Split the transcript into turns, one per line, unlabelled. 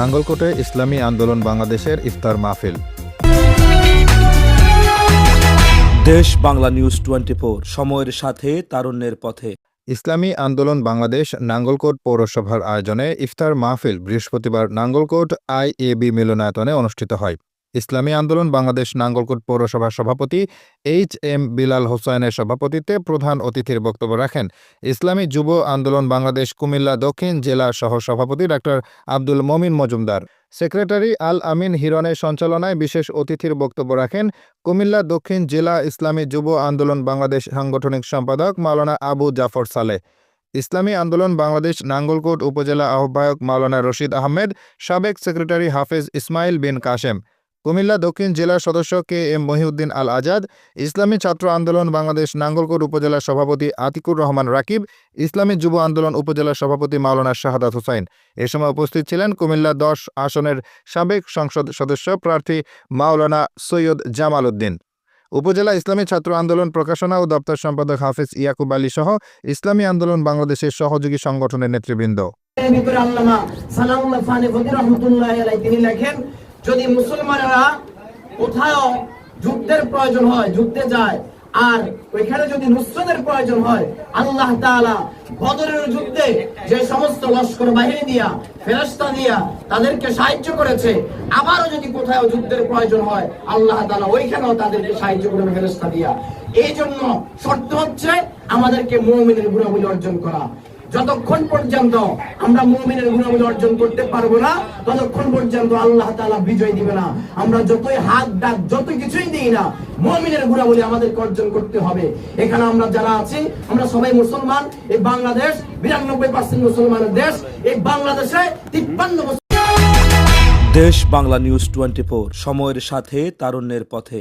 নাঙ্গলকোটে ইসলামী আন্দোলন বাংলাদেশের ইফতার মাহফিল।
দেশ বাংলা নিউজ টোয়েন্টি সময়ের সাথে তারুণ্যের পথে।
ইসলামী আন্দোলন বাংলাদেশ নাঙ্গলকোট পৌরসভার আয়োজনে ইফতার মাহফিল বৃহস্পতিবার নাঙ্গলকোট আইএবি মিলনায়তনে অনুষ্ঠিত হয়। ইসলামী আন্দোলন, বাংলাদেশ নাঙ্গলকোট পৌরসভার সভাপতি এইচ এম বিলাল হোসাইনের সভাপতিত্বে প্রধান অতিথির বক্তব্য রাখেন। ইসলামী যুব আন্দোলন, বাংলাদেশ, কুমিল্লা, দক্ষিণ জেলা সহ সভাপতি ডাক্তার আব্দুল মমিন মজুমদার। সেক্রেটারি আল আমিন হিরনের সঞ্চালনায় বিশেষ অতিথির বক্তব্য রাখেন কুমিল্লা, দক্ষিণ জেলা ইসলামী যুব আন্দোলন, বাংলাদেশ সাংগঠনিক সম্পাদক মাওলানা আবু জাফর সালেহ। ইসলামী আন্দোলন, বাংলাদেশ নাঙ্গলকোট উপজেলা আহ্বায়ক মাওলানা রশিদ আহমেদ, সাবেক সেক্রেটারি হাফেজ ইসমাইল বিন কাশেম। কুমিল্লা দক্ষিণ জেলার সদস্য কে এম মহিউদ্দিন আল আজাদ, ইসলামী ছাত্র আন্দোলন বাংলাদেশ নাঙ্গলকোট উপজেলা সভাপতি আতিকুর রহমান রাকিব, ইসলামী যুব আন্দোলন উপজেলা সভাপতি মাওলানা শাহাদাত হুসাইন। এ সময় উপস্থিত ছিলেন কুমিল্লা দশ আসনের সাবেক সংসদ সদস্য প্রার্থী মাওলানা সৈয়দ জামাল উদ্দিন। উপজেলা ইসলামী ছাত্র আন্দোলন প্রকাশনা ও দপ্তর সম্পাদক হাফেজ ইয়াকুব আলী সহ ইসলামী আন্দোলন বাংলাদেশের সহযোগী সংগঠনের নেতৃবৃন্দ।
যদি মুসলমানেরা কোথাও যুদ্ধের প্রয়োজন হয়, যুদ্ধে যায়, আর ওইখানে যদি নুসরতের প্রয়োজন হয়, আল্লাহ তাআলা বদরের যুদ্ধে যে সমস্ত লস্কর বাহিনী দিয়া ফেরস্তা দিয়া তাদেরকে সাহায্য করেছে, আবারও যদি কোথাও যুদ্ধের প্রয়োজন হয়, আল্লাহ তাআলা ওইখানেও তাদেরকে সাহায্য করবে ফেরস্তা দিয়া। এই জন্য শর্ত হচ্ছে আমাদেরকে মুমিনের গুণাবলী অর্জন করা। যতক্ষণ পর্যন্ত আমরা মুমিনের গুণাবলী অর্জন করতে পারব না, ততক্ষণ পর্যন্ত আল্লাহ তাআলা বিজয় দিবে না। আমরা যতই হাত ডাক যত কিছুই দিই না, মুমিনের গুণাবলী আমাদেরকে অর্জন করতে হবে। এখানে আমরা যারা আছি, আমরা সবাই মুসলমান। এই বাংলাদেশ বিরানব্বই পার্সেন্ট মুসলমানের দেশ। এই বাংলাদেশে তিপ্পান্ন
দেশ বাংলা নিউজ টোয়েন্টি সময়ের সাথে, তারুণ্যের পথে।